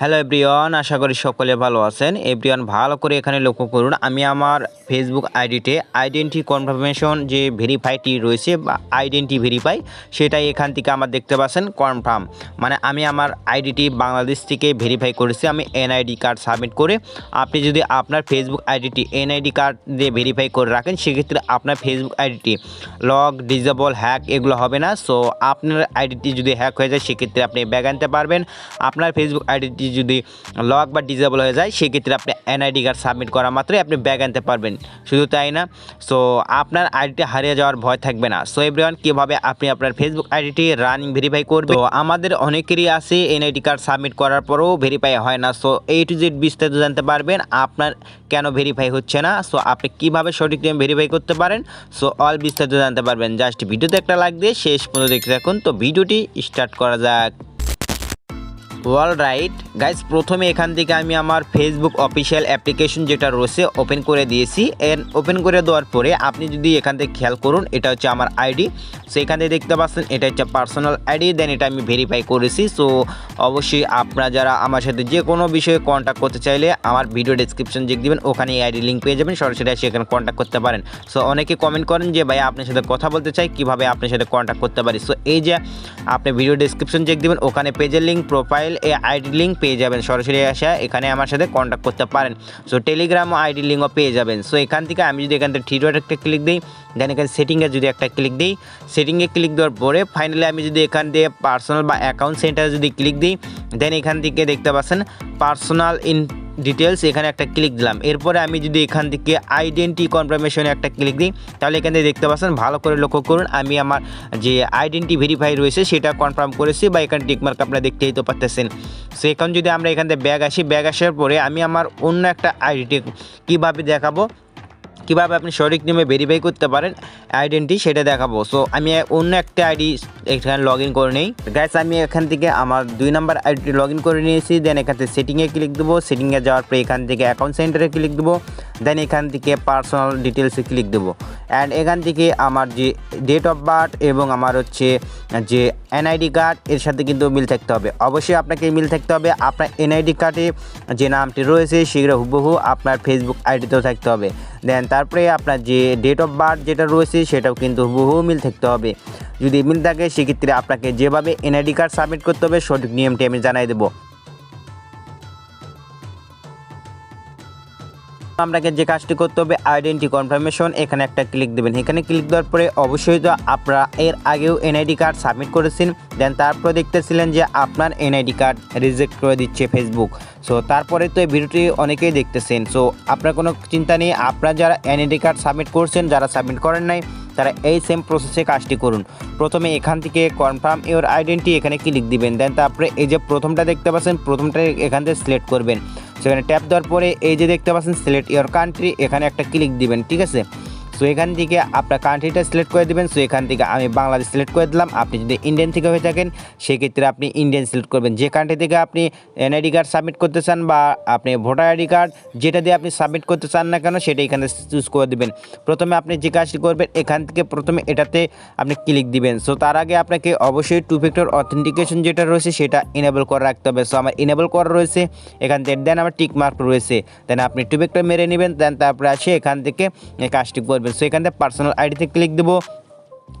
Hello everyone আশা করি সকলে ভালো আছেন। এভরিওয়ান ভালো করে এখানে লক্ষ্য করুন। আমি আমার ফেসবুক আইডিতে আইডেন্টি কনফার্মেশন যে ভেরিফাইটি রয়েছে বা আইডেন্টি ভেরিফাই সেটাই এখান থেকে আমার দেখতে পাচ্ছেন কনফার্ম মানে আমি আমার আইডিটি বাংলাদেশ থেকে ভেরিফাই করেছি, আমি এনআইডি কার্ড সাবমিট করে। আপনি যদি আপনার ফেসবুক আইডিটি এনআইডি কার্ড দিয়ে ভেরিফাই করে রাখেন, সেক্ষেত্রে আপনার ফেসবুক আইডিটি লগ ডিজেবল হ্যাক এগুলো হবে না। সো আপনার আইডিটি যদি হ্যাক হয়ে যায়, সেক্ষেত্রে আপনি ব্যাগ আনতে পারবেন। আপনার ফেসবুক আইডিটি যদি লক বা ডিজেবল হয়ে যায়, সেক্ষেত্রে আপনি এনআইডি কার্ড সাবমিট করা মাত্রই আপনি ব্যাগ আনতে পারবেন। শুধু তাই না সো আপনার আইডিটি হারিয়ে যাওয়ার ভয় থাকবে না। সো এভরিওয়ান কীভাবে আপনি আপনার ফেসবুক আইডিটি রানিং ভেরিফাই করবেন? তো আমাদের অনেকেরই আছে এনআইডি কার্ড সাবমিট করার পরেও ভেরিফাই হয় না। সো এই টু জেড বিস্তারিত জানতে পারবেন, আপনার কেন ভেরিফাই হচ্ছে না? সো আপনি কীভাবে সঠিক নিয়ম ভেরিফাই করতে পারেন? সো অল বিস্তারিত জানতে পারবেন। জাস্ট ভিডিওতে একটা লাইক দিয়ে শেষ পর্যন্ত দেখতে থাকুন। তো ভিডিওটি স্টার্ট করা যাক। অল রাইট গাইজ প্রথমে এখান থেকে আমি আমার ফেসবুক অফিসিয়াল অ্যাপ্লিকেশন যেটা রয়েছে ওপেন করে দিয়েছি। এর ওপেন করে দেওয়ার পরে আপনি যদি এখান থেকে খেয়াল করুন, এটা হচ্ছে আমার আইডি সো এখান থেকে দেখতে পাচ্ছেন, এটা হচ্ছে পার্সোনাল আইডি দেন এটা আমি ভেরিফাই করেছি। সো অবশ্যই আপনারা যারা আমার সাথে যে কোনো বিষয়ে কন্ট্যাক্ট করতে চাইলে আমার ভিডিও ডিসক্রিপশন যে দেবেন ওখানে এই আইডি লিঙ্ক পেয়ে যাবেন, সরাসরি এখানে কন্ট্যাক্ট করতে পারেন। সো অনেকে কমেন্ট করেন যে ভাই আপনার সাথে কথা বলতে চাই, কীভাবে আপনার সাথে কন্ট্যাক্ট করতে পারি? সো এই যে আপনি ভিডিও ডিসক্রিপশন চেক দেবেন, ওখানে পেজের লিঙ্ক প্রোফাইল আইডি লিঙ্ক পেয়ে যাবেন। সরাসরি আসা এখানে আমার সাথে কন্ট্যাক্ট করতে পারেন। সো টেলিগ্রাম আইডি লিঙ্কও পেয়ে যাবেন। সো এখান থেকে আমি যদি এখান থেকে থ্রি একটা ক্লিক দিই দেন এখানে সেটিংয়ে যদি একটা ক্লিক দিই সেটিংয়ে ক্লিক দেওয়ার পরে ফাইনালি আমি যদি এখান দিয়ে পার্সোনাল বা অ্যাকাউন্ট সেন্টারে যদি ক্লিক দিই দেন এখান থেকে দেখতে পাচ্ছেন পার্সোনাল ইন ডিটেলস এখানে একটা ক্লিক দিলাম। এরপরে আমি যদি এখান থেকে আইডেন্টি কনফার্মেশনে একটা ক্লিক দিই, তাহলে এখান থেকে দেখতে পাচ্ছেন, ভালো করে লক্ষ্য করুন, আমি আমার যে আইডেন্টি ভেরিফাই রয়েছে, সেটা কনফার্ম করেছি বা এখানে টিকমার্ক আপনারা দেখতেই তো পারতেছেন সো এখন যদি আমরা এখান থেকে ব্যাগ আসি ব্যাগ আসার পরে আমি আমার অন্য একটা আইডেন্টি কীভাবে দেখাবো? কীভাবে আপনি সঠিক নিয়মে ভেরিফাই করতে পারেন আইডেন্টি সেটা দেখাবো। সো আমি অন্য একটা আইডি এখানে লগ ইন করে নিই। গ্যাস আমি এখান থেকে আমার দুই নম্বর আইডি লগ ইন করে নিয়েছি। দেন এখান থেকে সেটিংয়ে ক্লিক দেবো। সেটিংয়ে যাওয়ার পরে এখান থেকে অ্যাকাউন্ট সেন্টারে ক্লিক দেবো। দেন এখান থেকে পার্সোনাল ডিটেলসে ক্লিক দেবো। অ্যান্ড এখান থেকে আমার যে ডেট অফ বার্থ এবং আমার হচ্ছে যে এনআইডি কার্ড এর সাথে কিন্তু মিল থাকতে হবে। অবশ্যই আপনাকে মিল থাকতে হবে। আপনার এনআইডি কার্ডে যে নামটি রয়েছে, সেগুলো হুবহু আপনার ফেসবুক আইডিতেও থাকতে হবে। দেন তারপরে আপনার যে ডেট অফ বার্থ যেটা রয়েছে, সেটাও কিন্তু হুবহু মিল থাকতে হবে। যদি মিল থাকে, সেক্ষেত্রে আপনাকে যেভাবে এনআইডি কার্ড সাবমিট করতে হবে, সঠিক নিয়মটি আমি জানাই দেবো। আপনাকে যে কাজটি করতে হবে আইডেন্টি কনফার্মেশন এখানে একটা ক্লিক দেবেন। এখানে ক্লিক দেওয়ার পরে অবশ্যই তো আপনারা এর আগেও এনআইডি কার্ড সাবমিট করেছেন দেন তারপরে দেখতেছিলেন যে আপনার এনআইডি কার্ড রিজেক্ট করে দিচ্ছে ফেসবুক সো তারপরে তো এই ভিডিওটি অনেকেই দেখতেছেন। সো আপনার কোনো চিন্তা নেই, আপনারা যারা এনআইডি কার্ড সাবমিট করছেন, যারা সাবমিট করেন নাই, তারা এই সেম প্রসেসে কাজটি করুন। প্রথমে এখান থেকে কনফার্ম ইওর আইডেন্টি এখানে ক্লিক দিবেন। দেন তারপরে এই যে প্রথমটা দেখতে পাচ্ছেন প্রথমটা এখান থেকে সিলেক্ট করবেন। সেখানে ট্যাপ দেওয়ার পরে এই যে দেখতে পাচ্ছেন সিলেক্ট ইওর কান্ট্রি এখানে একটা ক্লিক দিবেন, ঠিক আছে? সো এখান থেকে আপনার কান্ট্রিটা সিলেক্ট করে দেবেন। সো এখান থেকে আমি বাংলাদেশ সিলেক্ট করে দিলাম। আপনি যদি ইন্ডিয়ান থেকে হয়ে থাকেন, সেক্ষেত্রে আপনি ইন্ডিয়ান সিলেক্ট করবেন। যে কান্ট্রি থেকে আপনি এনআইডি কার্ড সাবমিট করতে চান বা আপনি ভোটার আইডি কার্ড যেটা দিয়ে আপনি সাবমিট করতে চান না কেন, সেটা এখানে চুজ করে দেবেন। প্রথমে আপনি যে কাজটি করবেন, এখান থেকে প্রথমে এটাতে আপনি ক্লিক দিবেন। সো তার আগে আপনাকে অবশ্যই টু ফ্যাক্টর অথেন্টিকেশন যেটা রয়েছে, সেটা ইনেবল করে রাখতে হবে। সো আমার ইনেবল করা রয়েছে, এখান থেকে দেন আমার টিক মার্ক রয়েছে। দেন আপনি টু ফ্যাক্টর মেরে নেবেন দেন তারপরে আসে এখান থেকে কাজটি করবেন। সো এখান থেকে পার্সোনাল আইডিতে ক্লিক দেবো।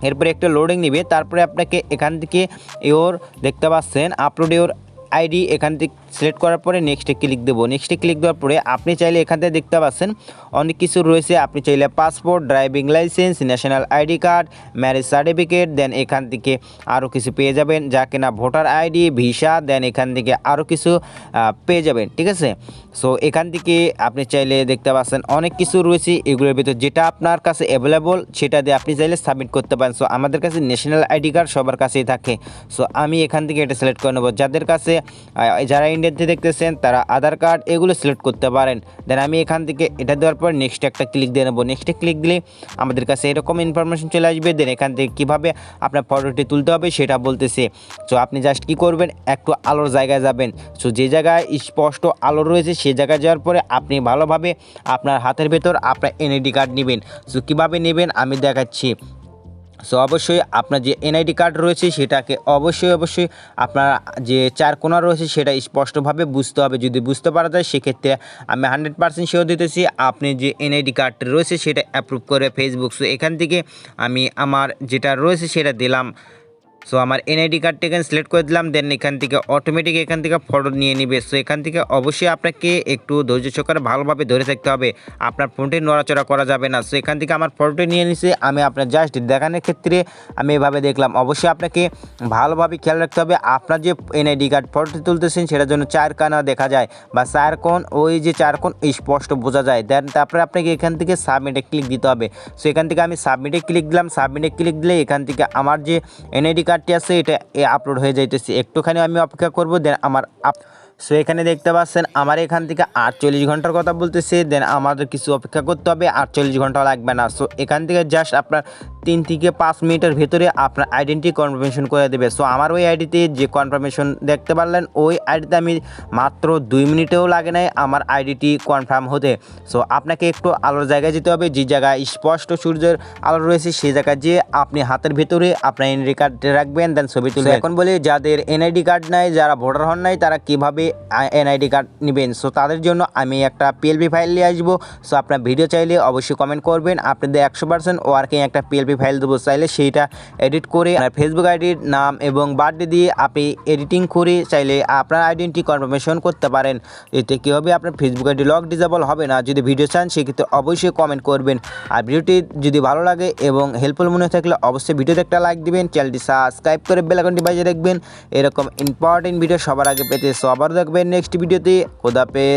এরপরে একটা লোডিং নিবে। তারপরে আপনাকে এখান থেকে ইওর দেখতে পাচ্ছেন আপলোড ইওর আইডি এখান থেকে সিলেক্ট করার পরে নেক্সটে ক্লিক দেবো। নেক্সটে ক্লিক দেওয়ার পরে আপনি চাইলে এখান থেকে দেখতে পাচ্ছেন অনেক কিছু রয়েছে। আপনি চাইলে passport driving licence national ID card marriage certificate then এখান থেকে আরও কিছু পেয়ে যাবেন। যা কিনা ভোটার আইডি ভিসা দেন এখান থেকে আরও কিছু পেয়ে যাবেন ঠিক আছে? সো এখান থেকে আপনি চাইলে দেখতে পাচ্ছেন অনেক কিছু রয়েছে। এগুলোর ভিতর যেটা আপনার কাছে অ্যাভেলেবল সেটা দিয়ে আপনি চাইলে সাবমিট করতে পারেন। সো আমাদের কাছে ন্যাশনাল আইডি কার্ড সবার কাছেই থাকে। সো আমি এখান থেকে এটা সিলেক্ট করে নেব। যাদের কাছে আহ, যারা ইন্ডিয়াতে দেখতেছেন, তারা আধার কার্ড এগুলো সিলেক্ট করতে পারেন। দেন আমি এখান থেকে এটা দেওয়ার পর নেক্সট একটা ক্লিক দিয়ে নেব। নেক্সটে ক্লিক দিলে আমাদের কাছে এরকম ইনফরমেশন চলে আসবে। দেন এখান থেকে কীভাবে আপনার ফটোটি তুলতে হবে সেটা বলতেছে। সো আপনি জাস্ট কী করবেন? একটু আলোর জায়গায় যাবেন। সো যে জায়গায় স্পষ্ট আলো রয়েছে সেই জায়গায় যাওয়ার পরে আপনি ভালোভাবে আপনার হাতের ভেতর আপনার এনআইডি কার্ড নেবেন। সো কীভাবে নেবেন? আমি দেখাচ্ছি। সো অবশ্যই আপনার যে এনআইডি কার্ড রয়েছে, সেটাকে অবশ্যই অবশ্যই আপনার যে চার কোনা রয়েছে, সেটা স্পষ্টভাবে বুঝতে হবে। যদি বুঝতে পারা যায়, সেক্ষেত্রে আমি হান্ড্রেড পার্সেন্ট শিওর দিতেছি, আপনি যে এনআইডি কার্ডটি রয়েছে, সেটা অ্যাপ্রুভ করে ফেসবুক সো এখান থেকে আমি আমার যেটা রয়েছে, সেটা দিলাম। সো আমার এনআইডি কার্ডটা এখানে সিলেক্ট করে দিলাম দেন এখান থেকে অটোমেটিক এখান থেকে ফটো নিয়ে নিবে। সো এখান থেকে অবশ্যই আপনাকে একটু ধৈর্য সহকারে ভালোভাবে ধরে থাকতে হবে। আপনার ফোনটি নড়াচড়া করা যাবে না। সো এখান থেকে আমার ফটোটি নিয়ে নিছে, আমি আপনার জাস্ট দেখানোর ক্ষেত্রে আমি এভাবে দেখলাম। অবশ্যই আপনাকে ভালোভাবে খেয়াল রাখতে হবে। আপনার যে এনআইডি কার্ড ফটোটি তুলতেছেন, সেটার জন্য চার কানা দেখা যায় বা চার কোণ, ওই যে চার কোণ স্পষ্ট বোঝা যায়। দেন তারপরে আপনাকে এখান থেকে সাবমিটে ক্লিক দিতে হবে। সো এখান থেকে আমি সাবমিটে ক্লিক দিলাম। সাবমিটে ক্লিক দিলে এখান থেকে আমার যে এনআইডি কার্ডটি আছে এটা আপলোড হয়ে যাইতেছে। একটুখানি আমি অপেক্ষা করব দেন আমার আপ সো এখানে দেখতে পাচ্ছেন, আমার এখান থেকে আটচল্লিশ ঘণ্টার কথা বলতেছে দেন আমাদের কিছু অপেক্ষা করতে হবে, আটচল্লিশ ঘণ্টা লাগবে না। সো এখান থেকে জাস্ট আপনার তিন থেকে পাঁচ মিনিটের ভেতরে আপনার আইডেন্টি কনফার্মেশন করে দেবে। সো আমার ওই আইডিতে যে কনফার্মেশন দেখতে পারলেন, ওই আইডিতে আমি মাত্র দুই মিনিটেও লাগে নাই আমার আইডিটি কনফার্ম হতে। সো আপনাকে একটু আলোর জায়গায় যেতে হবে, যে জায়গায় স্পষ্ট সূর্যের আলো রয়েছে সেই জায়গায় যেয়ে আপনি হাতের ভেতরে আপনার এনআইডি কার্ড রাখবেন দেন ছবি তুলবেন। এখন বলি, যাদের এনআইডি কার্ড নাই, যারা ভোটার হন নাই, তারা কীভাবে এনআইডি কার্ড নেবেন। সো তাদের জন্য আমি একটা পিএলপি ফাইল নিয়ে আসব। সো আপনার ভিডিও চাইলে অবশ্যই কমেন্ট করবেন। আপনাদের একশো পার্সেন্ট ওয়ার্কিং একটা পিএলপি ফাইল দেবো। চাইলে সেইটা এডিট করে ফেসবুক আইডির নাম এবং বার্থডে দিয়ে আপনি এডিটিং করে চাইলে আপনার আইডেন্টি কনফার্মেশন করতে পারেন। এতে কী হবে? আপনার ফেসবুক আইডি লক ডিজেবল হবে না। যদি ভিডিও চান, সেক্ষেত্রে অবশ্যই কমেন্ট করবেন। আর ভিডিওটি যদি ভালো লাগে এবং হেল্পফুল মনে থাকলে অবশ্যই ভিডিওতে একটা লাইক দিবেন। চ্যানেলটি সাবস্ক্রাইব করে বেলাকনটি বাজিয়ে রাখবেন। এরকম ইম্পর্টেন্ট ভিডিও সবার আগে পেতে। সো আবার দেখবেন নেক্সট ভিডিওতে। খোদাপেজ